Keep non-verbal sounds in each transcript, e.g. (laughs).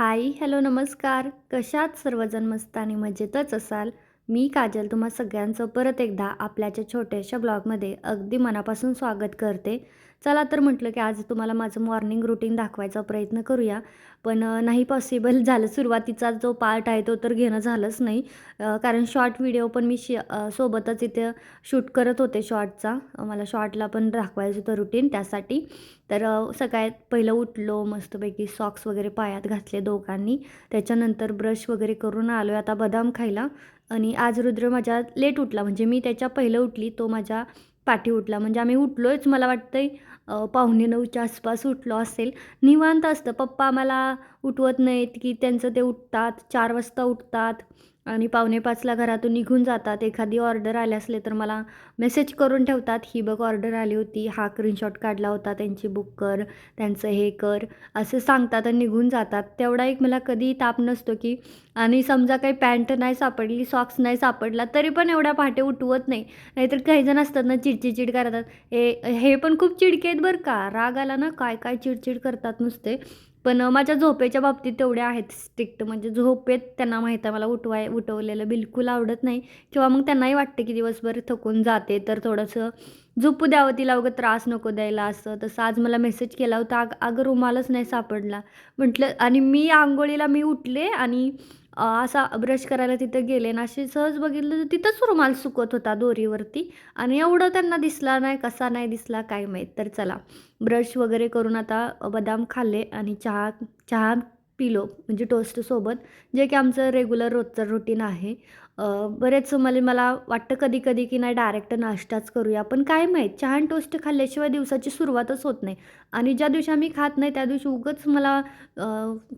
Hi hello नमस्कार. कशात सर्वजण मस्त आणि मजेतच असाल? मी काजल तुम्हा सगळ्यांचं परत एकदा आपल्याच्या छोट्याशा ब्लॉगमध्ये अगदी मनापासून स्वागत करते. चला तर म्हटलं की आज तुम्हाला माझं मॉर्निंग रुटीन दाखवायचा प्रयत्न करूया. पण नाही पॉसिबल (laughs) झालं सुरुवातीचा जो पार्ट आहे तो तर घेणं झालंच नाही. कारण शॉर्ट व्हिडिओ पण मी शि सोबतच इथे शूट करत होते शॉर्टचा मला शॉर्टला पण दाखवायचं होतं रुटीन त्यासाठी. तर अ, सगळ्यात पहिलं उठलो मस्तपैकी सॉक्स वगैरे पायात घातले दोघांनी. त्याच्यानंतर ब्रश वगैरे करून आलो आता बदाम खायला. आणि आज रुद्र माझ्या लेट उठला. म्हणजे मी त्याच्या पहिलं उठली तो माझ्या पाठी उठला. म्हणजे आम्ही उठलोच मला वाटतंय पावणे नऊच्या आसपास उठलो असेल. निवांत असतं. पप्पा आम्हाला उठवत नाहीत की त्यांचं ते उठतात. चार वाजता उठतात आणि पावणे पाचला घरातून निघून जातात. एखादी ऑर्डर आले असले तर मला मेसेज करून ठेवतात ही बघ ऑर्डर आली होती. हा स्क्रीनशॉट काढला होता. त्यांची बुक कर. त्यांचं हे कर. असं सांगतात आणि निघून जातात. तेवढा एक मला कधी ताप नसतो की आणि समजा काही पॅन्ट नाही सापडली सॉक्स नाही सापडला तरी पण एवढ्या पहाटे उठवत नाही. नाहीतर काही जण असतात ना चिडचिचिड करतात. हे हे पण खूप चिडके आहेत बरं का? राग आला ना काय काय चिडचिड करतात नुसते. पण माझ्या झोपेच्या बाबतीत तेवढ्या आहेत स्ट्रिक्ट म्हणजे झोपेत त्यांना माहीत आहे मला उठवाय उठवलेलं बिलकुल आवडत नाही. किंवा मग त्यांनाही वाटते की दिवसभर थकून जाते तर थोडंसं झोपू द्यावं तिला अगं त्रास नको द्यायला असं. तसं आज मला मेसेज केला होता अग अगं रुमालच नाही सापडला. म्हटलं आणि मी आंघोळीला मी उठले आणि असा ब्रश करायला तिथं गेले ना असे सहज बघितलं तर तिथंच रुमाल सुकत होता दोरीवरती. आणि एवढं त्यांना दिसला नाही कसा नाही दिसला काय माहीत. तर चला ब्रश वगैरे करून आता बदाम खाल्ले आणि चहा चहा पिलो म्हणजे टोस्टसोबत जे की आमचं रेग्युलर रोजचं रुटीन आहे. बरेच मला मला वाटतं कधी कधी की नाही डायरेक्ट नाश्ताच करूया. पण काय माहीत चहा आणि टोस्ट खाल्ल्याशिवाय दिवसाची सुरुवातच होत नाही. आणि ज्या दिवशी आम्ही खात नाही त्या दिवशी उगच मला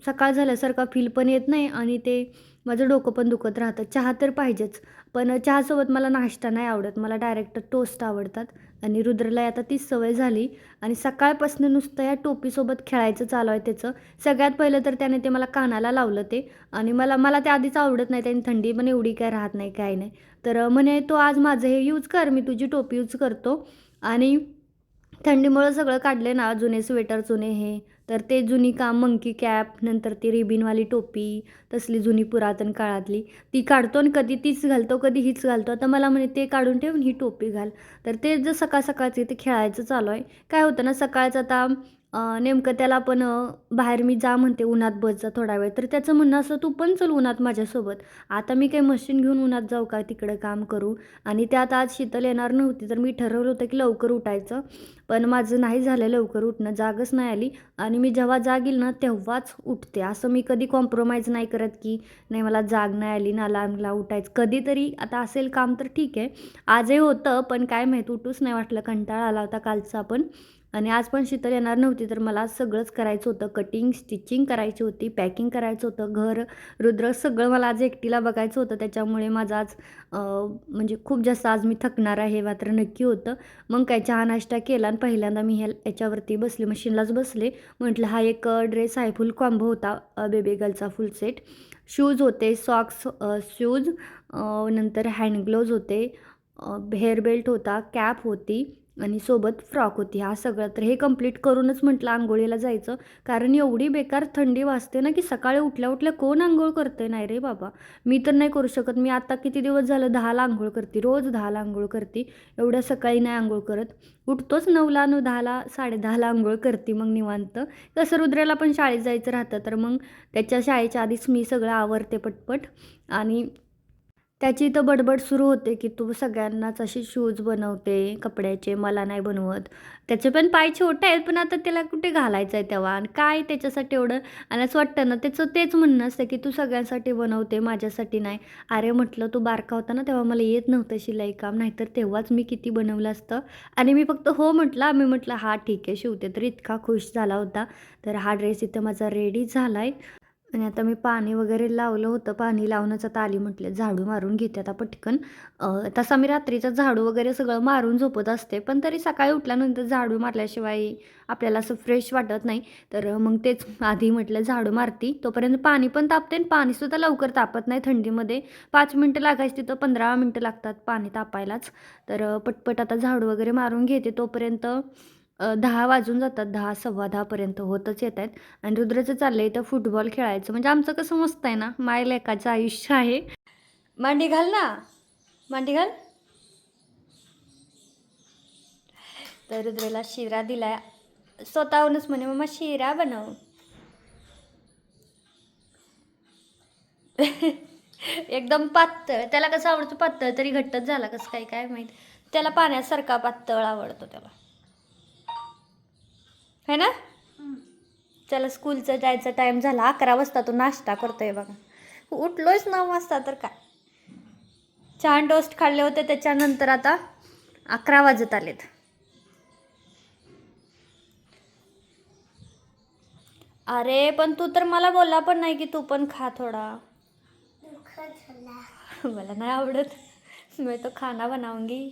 सकाळ झाल्यासारखा फील पण येत नाही आणि ते माझं डोकं पण दुखत राहतं. चहा तर पाहिजेच पण चहासोबत मला नाश्ता नाही आवडत. मला डायरेक्ट टोस्ट आवडतात. आणि रुद्रला आता तीच सवय झाली. आणि सकाळपासून नुसतं या टोपीसोबत खेळायचं चालू आहे त्याचं. सगळ्यात पहिलं तर त्याने ते मला कानाला लावलं ते. आणि मला मला ते आधीच आवडत नाही त्याने थंडी पण एवढी काय राहत नाही काय नाही. तर म्हणे तो आज माझं हे यूज कर मी तुझी टोपी यूज करतो. आणि थंडीमुळं सगळं काढले ना जुने स्वेटर जुने हे. तर ते जुनी काम मंकी कॅप नंतर ती रिबिनवाली टोपी तसली जुनी पुरातन काळातली. ती काढतो आणि कधी तीच घालतो कधी हीच घालतो. आता मला म्हणे ते काढून ठेवून ही टोपी घाल. तर ते जर सकाळ सकाळचे ते खेळायचं चालू आहे. काय होतं ना सकाळचं आता नेमकं त्याला पण बाहेर मी जा म्हणते उन्हात बस जा थोडा वेळ. तर त्याचं म्हणणं असं तू पण चल उन्हात माझ्यासोबत. आता मी काही मशीन घेऊन उन्हात जाऊ का? तिकडं काम करू. आणि त्यात आज शीतल येणार नव्हती तर मी ठरवलं होतं की लवकर उठायचं. पण माझं नाही झालं लवकर उठणं जागच नाही आली. आणि मी जेव्हा जाग येईल ना तेव्हाच उठते. असं मी कधी कॉम्प्रोमाइज नाही करत की नाही मला जाग नाही आली ना अलार्मला उठायचं. कधीतरी आता असेल काम तर ठीक आहे. आजही होतं पण काय माहीत उठूच नाही वाटलं. कंटाळा आला होता कालचा पण आणि आज पण शीतल येणार नव्हती तर मला सगळंच करायचं होतं. कटिंग स्टिचिंग करायची होती पॅकिंग करायचं होतं घर रुद्र सगळं मला आज एकटीला बघायचं होतं. त्याच्यामुळे माझं आज म्हणजे खूप जास्त आज मी थकणार आहे मात्र नक्की होतं. मग काय चहा नाश्ता केला आणि पहिल्यांदा मी ह्या याच्यावरती बसले मशीनलाच बसले. म्हटलं हा एक ड्रेस आहे फुल कॉम्बो होता बेबी गर्लचा फुल सेट शूज होते सॉक्स शूज नंतर हँड ग्लोव्ज होते हेअर बेल्ट होता कॅप होती. आणि सोबत फ्रॉक होती. हा सगळं तर हे कंप्लीट करूनच म्हटलं आंघोळीला जायचं. कारण एवढी बेकार थंडी वाजते ना की सकाळी उठल्या उठल्या कोण आंघोळ करते नाही रे बाबा. मी तर नाही करू शकत. मी आता किती दिवस झालं दहाला आंघोळ करते? रोज दहाला आंघोळ करते. एवढ्या सकाळी नाही आंघोळ करत. उठतोच नऊला नऊ दहाला साडे दहाला आंघोळ करते मग निवांत. कसं रुद्राला पण शाळेत जायचं राहतं. तर मग त्याच्या शाळेच्या आधीच मी सगळं आवरते पटपट. आणि त्याची तर बडबड सुरू होते की तू सगळ्यांनाच असे शूज बनवते कपड्याचे मला नाही बनवत. त्याचे पण पाय छोटे आहेत पण आता त्याला कुठे घालायचं आहे तेव्हा? आणि काय त्याच्यासाठी एवढं? आणि असं वाटतं ना त्याचं तेच म्हणणं असतं की तू सगळ्यांसाठी बनवते माझ्यासाठी नाही. अरे म्हटलं तू बारका होता ना तेव्हा मला येत नव्हतं शिलाई काम. नाहीतर तेव्हाच मी किती बनवलं असतं. आणि मी फक्त हो म्हटलं मी म्हटलं हा ठीक आहे शिवते. तर इतका खुश झाला होता. तर हा ड्रेस इथं माझा रेडी झाला आहे आणि आता मी पाणी वगैरे लावलं होतं. पाणी लावूनच आता आली म्हटलं झाडू मारून घेते आता पटकन. तसा मी रात्रीचा झाडू वगैरे सगळं मारून झोपत असते पण तरी सकाळी उठल्यानंतर झाडू मारल्याशिवाय आपल्याला असं फ्रेश वाटत नाही. तर मग तेच आधी म्हटलं झाडू मारती तोपर्यंत पाणी पण तापते आणि पाणीसुद्धा लवकर तापत नाही थंडीमध्ये. पाच मिनटं लागायची तिथं पंधरा मिनटं लागतात पाणी तापायलाच. तर पटपट आता झाडू वगैरे मारून घेते तोपर्यंत. दहा वाजून जातात दहा सव्वा दहापर्यंत होतच येत आहेत. आणि रुद्रचं चाललंय इथं फुटबॉल खेळायचं. म्हणजे आमचं कसं मस्त आहे ना माय लेकाचं आयुष्य आहे. मांडी घाल ना. मांडी घाल. तर रुद्रेला शिरा दिलाय. स्वतःहूनच म्हणे मम्मा शिरा बनव. (laughs) एकदम पातळ. त्याला कसं आवडतं पातळ तरी घट्टच झाला. कसं काय काय माहीत. त्याला पाण्यासारखा पातळ आवडतो त्याला. है ना? त्याला स्कूलचं जायचा टाईम झाला. अकरा वाजता तो नाश्ता करतोय बघा. उठलोच नऊ वाजता तर काय? छान टोस्ट खाल्ले होते त्याच्यानंतर आता अकरा वाजत आलेत. अरे पण तू तर मला बोलला पण नाही की तू पण खा थोडा. (laughs) मला नाही आवडत. मी तो खाना बनाऊंगी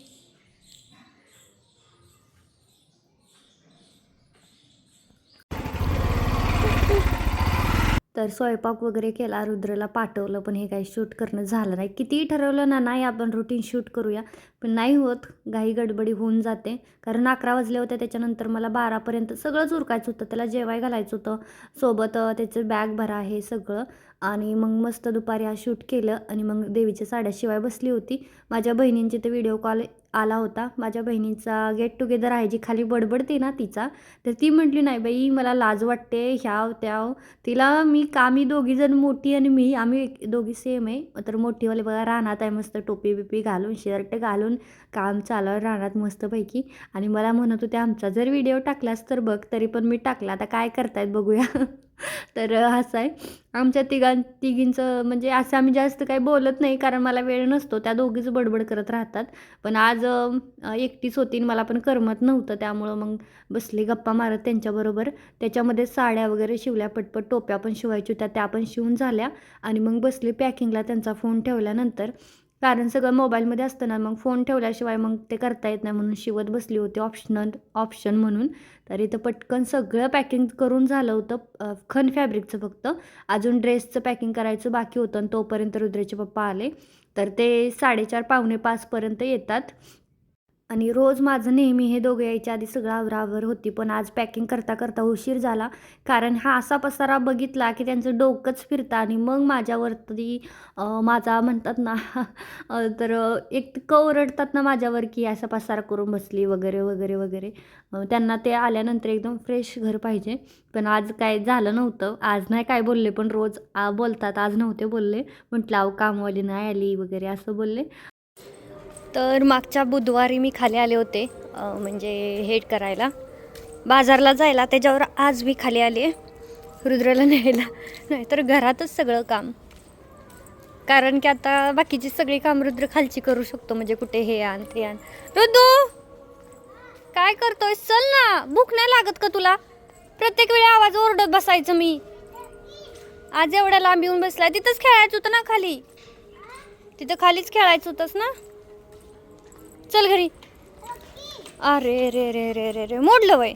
तर स्वयंपाक वगैरे केला रुद्रला पाठवलं पण हे काही शूट करणं झालं नाही. कितीही ठरवलं ना नाही आपण रुटीन शूट करूया. पण नाही होत. घाई गडबडी होऊन जाते. कारण अकरा वाजले होते त्याच्यानंतर मला बारापर्यंत सगळंच उरकायचं होतं. त्याला जेवाय घालायचं होतं. सोबत त्याचं बॅग भरा हे सगळं. आणि मग मस्त दुपारी हा शूट केलं. आणि मग देवीच्या साड्याशिवाय बसली होती. माझ्या बहिणींची तर व्हिडिओ कॉल आला होता. माझ्या बहिणीचा गेट टुगेदर आहे जी खाली बडबडते ना तिचा तर ती म्हटली नाही बाई मला लाज वाटते ह्याव त्याव तिला मी का मी दोघी जण मोठी आणि मी आम्ही एक- दोघी सेम आहे. तर मोठीवाले बघा रानात आहे मस्त टोपी बिपी घालून शर्ट घालून काम चालू राहणार रानात मस्तपैकी. आणि मला म्हणत होते आमचा जर व्हिडिओ टाकलास तर बघ तरी पण मी टाकला. आता काय करतायत बघूया. (laughs) (laughs) तर असं आहे. आमच्या तिघां तिघींचं म्हणजे असं आम्ही जास्त काही बोलत नाही कारण मला वेळ नसतो. त्या दोघीच बडबड करत राहतात. पण आज एकटीच होती आणि मला पण करमत नव्हतं. त्यामुळं मग बसली गप्पा मारत त्यांच्याबरोबर त्याच्यामध्ये साड्या वगैरे शिवल्या पटपट टोप्या पण शिवायच्या होत्या त्या पण शिवून झाल्या. आणि मग बसली पॅकिंगला त्यांचा फोन ठेवल्यानंतर. कारण सगळं मोबाईलमध्ये असतं ना मग फोन ठेवल्याशिवाय मग ते करता येत नाही म्हणून शिवत बसली होती ऑप्शनल ऑप्शन म्हणून. तर इथं पटकन सगळं पॅकिंग करून झालं होतं खन फॅब्रिकचं फक्त. अजून ड्रेसचं पॅकिंग करायचं बाकी होतं आणि तोपर्यंत रुद्रेचे पप्पा आले. तर ते साडेचार पावणे पाचपर्यंत येतात. आणि रोज माझं नेहमी हे दोघं यायच्या आधी सगळं आवरावर होती पण आज पॅकिंग करता करता उशीर झाला. कारण हा असा पसारा बघितला की त्यांचं डोकंच फिरतं आणि मग माझ्यावरती माझा म्हणतात ना तर एक कवरडतात ओरडतात ना माझ्यावर की असा पसारा करून बसली वगैरे वगैरे वगैरे. त्यांना ते आल्यानंतर एकदम फ्रेश घर पाहिजे. पण आज काय झालं नव्हतं. आज नाही काय बोलले पण रोज आ, बोलतात. आज नव्हते बोलले. म्हटलं अहो कामवाली नाही आली वगैरे असं बोलले. तर मागच्या बुधवारी मी खाली आले होते म्हणजे हेड करायला. बाजारला जायला त्याच्यावर आज मी खाली आले रुद्राला न्यायला. नाहीतर घरातच सगळं काम. कारण की आता बाकीची सगळी काम रुद्र खालची करू शकतो म्हणजे कुठे हे आण ते आण. रुद्दू! काय करतोय? चल ना. भूक नाही लागत का तुला? प्रत्येक वेळी आवाज ओरडत बसायचं मी. आज एवढ्या लांब येऊन बसलाय. तिथंच खेळायचं होतं ना खाली. तिथं खालीच खेळायचं होतंस ना? चल घरी. अरे रे रे रे रे रे मोडलं वय.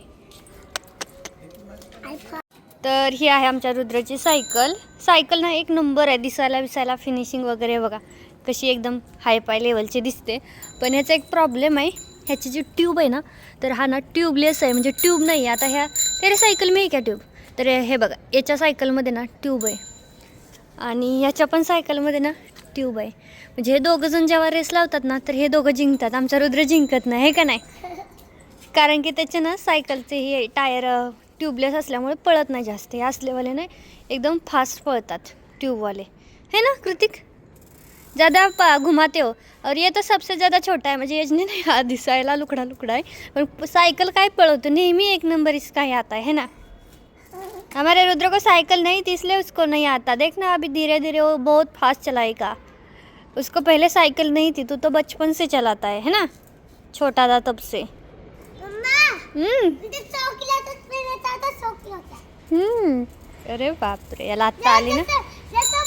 तर ही आहे आमच्या रुद्राची सायकल. सायकल ना एक नंबर आहे दिसायला विसायला फिनिशिंग वगैरे बघा. कशी एकदम हाय पाय लेवलची दिसते. पण ह्याचा एक प्रॉब्लेम आहे ह्याची जी ट्यूब आहे ना तर हा ना ट्यूबलेस आहे म्हणजे ट्यूब नाही आहे आता ह्या तेरे सायकल मी आहे का ट्यूब तर हे बघा याच्या सायकलमध्ये ना ट्यूब आहे. आणि ह्याच्या पण सायकलमध्ये ना ट्यूब आहे. म्हणजे हे दोघं जण जेव्हा रेस लावतात ना तर हे दोघं जिंकतात. आमचा रुद्र जिंकत नाही हे का नाही? (laughs) कारण की त्याचे ना सायकलचे हे टायर ट्यूबलेस असल्यामुळे पळत नाही जास्त. हे असलेवाले नाही एकदम फास्ट पळतात ट्यूबवाले. है ना कृतिक? ज़्यादा प- घुमाते हो. और ये तो सबसे ज़्यादा छोटा है म्हणजे यजने नाही हा दिसायला लुकडा लुकडा आहे. पण सायकल काय पळवतो? नेहमी एक नंबर इसका ही आता है है ना? (laughs) हमारे रुद्र को साइकिल नहीं थी इसलिए उसको नहीं आता. देखना अभी धीरे धीरे वो बहुत फास्ट चलाएगा. उसको पहले साइकिल नहीं थी तू तो बचपन से चलाता है है ना? छोटा था तब से। अरे बापरे याला आत्ता आली ना।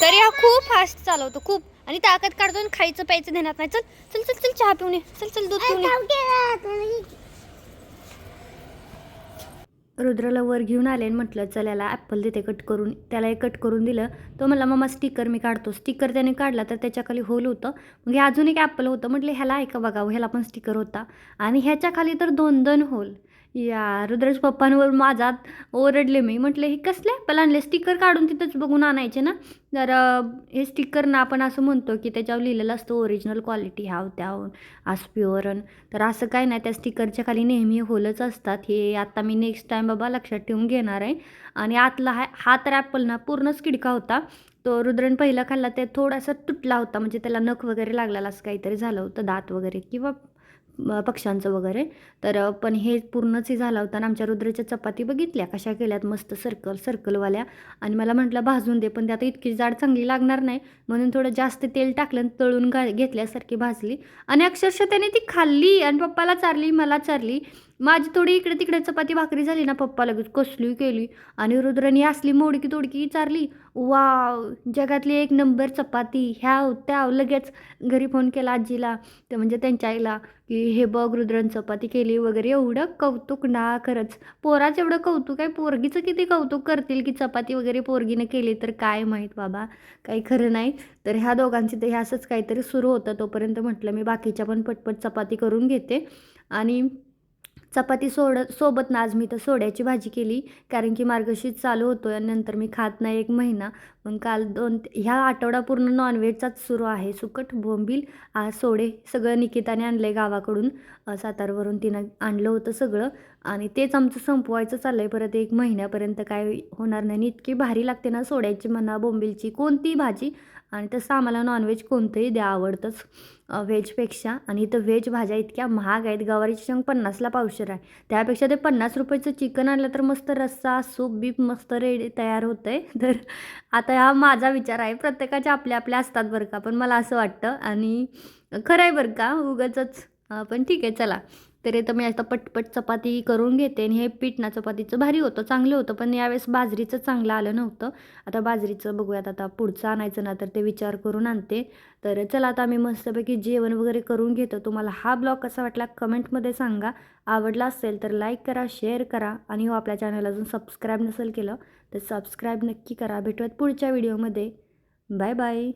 तरी हा खूप फास्ट चालवतो खूप. आणि ताकद काढतो खायचं प्यायचं देणार नाही. चल चल चल चल चहा पिऊन ये. चल चल दूध पिऊन रुद्रला वर घेऊन आले आणि म्हटलं चल याला ॲपल देते कट करून. त्याला एक कट करून दिलं. तो मला मम्मा स्टिकर मी काढतो. स्टिकर त्याने काढला तर त्याच्याखाली होल होतं. मग हे अजून एक ॲपल होतं. म्हटलं ह्याला ऐका बघा बघावं? ह्याला पण स्टिकर होता. आणि ह्याच्या खाली तर दोन दोन होल या रुद्रज पप्पांवर माझा ओरडले मी. म्हटले हे कसले? पहिला आणले. स्टिकर काढून तिथंच बघून आणायचे ना? तर हे स्टिकर ना आपण असं म्हणतो की त्याच्यावर लिहिलेलं असतं ओरिजिनल क्वालिटी ह्या होत्या आज प्युअरन तर असं काय नाही. त्या स्टिकरच्या खाली नेहमी होलच असतात. हे आता मी नेक्स्ट टाईम बाबा लक्षात ठेवून घेणार आहे. आणि आतला हा हा तर ॲपल ना पूर्णच किडका होता. तो रुद्रन पहिला खाल्ला ते थोडासा तुटला होता. म्हणजे त्याला नख वगैरे लागलेला असं काहीतरी झालं होतं दात वगैरे किंवा पक्ष्यांचं वगैरे. तर पण हे पूर्णच हे झाला होता आणि आमच्या रुद्राच्या चपाती बघितल्या कशा केल्यात मस्त सर्कल सर्कलवाल्या. आणि मला म्हटलं भाजून दे पण ते आता इतकी जाड चांगली लागणार नाही. म्हणून थोडं जास्त तेल टाकलं आणि तळून घा घेतल्यासारखी भाजली. आणि अक्षरशः त्याने ती खाल्ली आणि पप्पाला चारली मला चारली. माझी थोडी इकडे तिकडे चपाती भाकरी झाली ना पप्पा लगेच कसली केली. आणि रुद्रनी असली मोडकी तोडकी विचारली वाव जगातली एक नंबर चपाती ह्या त्या लगेच घरी फोन केला आजीला ते म्हणजे त्यांच्या आईला की हे बघ रुद्रन चपाती केली वगैरे एवढं कौतुक ना खरंच. पोराचं एवढं कौतुक आहे पोरगीचं किती कौतुक करतील की चपाती वगैरे पोरगीनं केली तर काय माहीत बाबा काही खरं नाही. तर ह्या दोघांची तर हे असंच काहीतरी सुरू होतं तोपर्यंत म्हटलं मी बाकीच्या पण पटपट चपाती करून घेते. आणि चपाती सोड सोबत ना आज मी तर सोड्याची भाजी केली कारण की मार्गशीर्ष चालू होतो आणि नंतर मी खात नाही एक महिना. मग काल दोन ह्या आठवडा पूर्ण नॉनव्हेजचाच सुरू आहे. सुकट बोंबील आज सोडे सगळं निकिताने आणलं आहे गावाकडून सातारवरून तिनं आणलं होतं सगळं आणि तेच आमचं संपवायचं चाललं आहे परत एक महिन्यापर्यंत काय होणार नाही. आणि इतकी भारी लागते ना सोड्याची म्हणा बोंबीलची कोणती भाजी. आणि तसं आम्हाला नॉनव्हेज कोणतंही द्या आवडतंच व्हेजपेक्षा आणि इथं व्हेज भाज्या इतक्या महाग आहेत गवारीची शेंग पन्नासला पावशेर आहे. त्यापेक्षा ते पन्नास रुपयाचं चिकन आणलं तर मस्त रस्सा सूप बीप मस्त रेडी तयार होतं आहे (laughs) तर आता हा माझा विचार आहे. प्रत्येकाच्या आपल्या आपल्या असतात बरं का. पण मला असं वाटतं आणि खरं आहे बरं का उगाचच. पण ठीक आहे चला. तर इथं मी आता पटपट चपाती करून घेते आणि हे पीठ ना चपातीचं भारी होतं चांगलं होतं पण यावेळेस बाजरीचं चांगलं आलं नव्हतं. आता बाजरीचं बघूयात आता पुढचं आणायचं ना तर ते विचार करून आणते. तर चला आता आम्ही मस्तपैकी जेवण वगैरे करून घेतो. तुम्हाला हा ब्लॉग कसा वाटला कमेंटमध्ये सांगा. आवडला असेल तर लाईक करा शेअर करा आणि हो आपल्या चॅनल अजून सबस्क्राईब नसेल केलं तर सबस्क्राईब नक्की करा. भेटूयात पुढच्या व्हिडिओमध्ये. Bye bye.